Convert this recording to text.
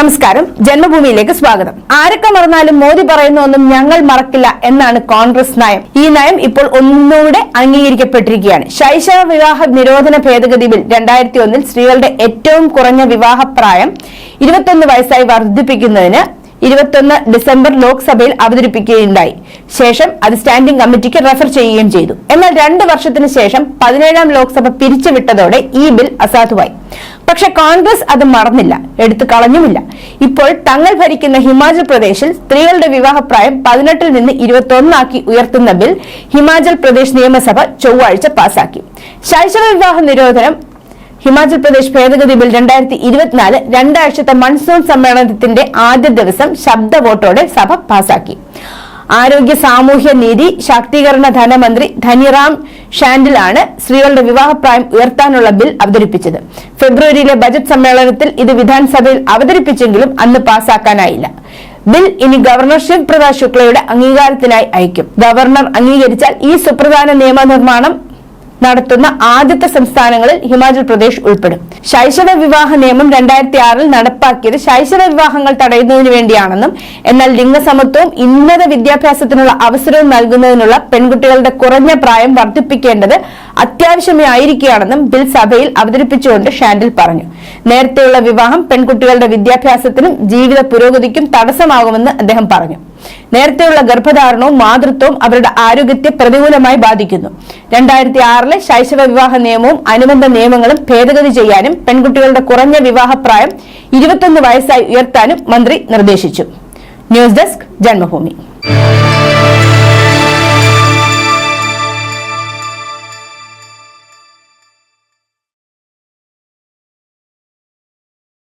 നമസ്കാരം. ജന്മഭൂമിയിലേക്ക് സ്വാഗതം. ആരൊക്കെ മറന്നാലും മോദി പറയുന്ന ഒന്നും ഞങ്ങൾ മറക്കില്ല എന്നാണ് കോൺഗ്രസ് നയം. ഈ നയം ഇപ്പോൾ ഒന്നുകൂടെ അംഗീകരിക്കപ്പെട്ടിരിക്കുകയാണ്. ശൈശവ വിവാഹ നിരോധന ഭേദഗതി ബിൽ രണ്ടായിരത്തി ഒന്നിൽ സ്ത്രീകളുടെ ഏറ്റവും കുറഞ്ഞ വിവാഹപ്രായം ഇരുപത്തൊന്ന് വയസ്സായി വർദ്ധിപ്പിക്കുന്നതിന് ഇരുപത്തൊന്ന് ഡിസംബർ ലോക്സഭയിൽ അവതരിപ്പിക്കുകയുണ്ടായി. ശേഷം അത് സ്റ്റാൻഡിംഗ് കമ്മിറ്റിക്ക് റെഫർ ചെയ്യുകയും ചെയ്തു. എന്നാൽ രണ്ട് വർഷത്തിന് ശേഷം പതിനേഴാം ലോക്സഭ പിരിച്ചുവിട്ടതോടെ ഈ ബിൽ അസാധുവായി. പക്ഷെ കോൺഗ്രസ് അത് മറന്നില്ല എടുത്തു കളഞ്ഞുമില്ല. ഇപ്പോൾ തങ്ങൾ ഭരിക്കുന്ന ഹിമാചൽ പ്രദേശിൽ സ്ത്രീകളുടെ വിവാഹപ്രായം പതിനെട്ടിൽ നിന്ന് ഇരുപത്തൊന്നാക്കി ഉയർത്തുന്ന ബിൽ ഹിമാചൽ പ്രദേശ് നിയമസഭ ചൊവ്വാഴ്ച പാസാക്കി. ശൈശവ വിവാഹ നിരോധനം ഹിമാചൽ പ്രദേശ് ഭേദഗതി ബിൽ രണ്ടായിരത്തി ഇരുപത്തിനാല് രണ്ടാഴ്ചത്തെ മൺസൂൺ സമ്മേളനത്തിന്റെ ആദ്യ ദിവസം ശബ്ദ വോട്ടോടെ സഭ പാസാക്കി. ആരോഗ്യ സാമൂഹ്യ നീതി ശാക്തീകരണ ധനമന്ത്രി ധനിറാം ഷാൻഡിലാണ് സ്ത്രീകളുടെ വിവാഹപ്രായം ഉയർത്താനുള്ള ബിൽ അവതരിപ്പിച്ചത്. ഫെബ്രുവരിയിലെ ബജറ്റ് സമ്മേളനത്തിൽ ഇത് വിധാനസഭയിൽ അവതരിപ്പിച്ചെങ്കിലും അന്ന് പാസാക്കാനായില്ല. ബിൽ ഇനി ഗവർണർ ശിവ് ശുക്ലയുടെ അംഗീകാരത്തിനായി അയക്കും. ഗവർണർ അംഗീകരിച്ചാൽ ഈ സുപ്രധാന നിയമനിർമ്മാണം നടത്തുന്ന ആദ്യത്തെ സംസ്ഥാനങ്ങളിൽ ഹിമാചൽ പ്രദേശ് ഉൾപ്പെടും. ശൈശവ വിവാഹ നിയമം രണ്ടായിരത്തി ആറിൽ നടപ്പാക്കിയത് ശൈശവ വിവാഹങ്ങൾ തടയുന്നതിന് വേണ്ടിയാണെന്നും എന്നാൽ ലിംഗസമത്വവും ഉന്നത വിദ്യാഭ്യാസത്തിനുള്ള അവസരവും നൽകുന്നതിനുള്ള പെൺകുട്ടികളുടെ കുറഞ്ഞ പ്രായം വർദ്ധിപ്പിക്കേണ്ടത് അത്യാവശ്യമായിരിക്കുകയാണെന്നും ബിൽ സഭയിൽ അവതരിപ്പിച്ചുകൊണ്ട് ഷാൻഡിൽ പറഞ്ഞു. നേരത്തെയുള്ള വിവാഹം പെൺകുട്ടികളുടെ വിദ്യാഭ്യാസത്തിനും ജീവിത പുരോഗതിക്കും തടസ്സമാകുമെന്ന് അദ്ദേഹം പറഞ്ഞു. നേരത്തെയുള്ള ഗർഭധാരണവും മാതൃത്വവും അവരുടെ ആരോഗ്യത്തെ പ്രതികൂലമായി ബാധിക്കുന്നു. രണ്ടായിരത്തി ആറിലെ ശൈശവ വിവാഹ നിയമവും അനുബന്ധ നിയമങ്ങളും ഭേദഗതി ചെയ്യാനും പെൺകുട്ടികളുടെ കുറഞ്ഞ വിവാഹപ്രായം ഇരുപത്തൊന്ന് വയസ്സായി ഉയർത്താനും മന്ത്രി നിർദ്ദേശിച്ചു. News desk Janmabhumi.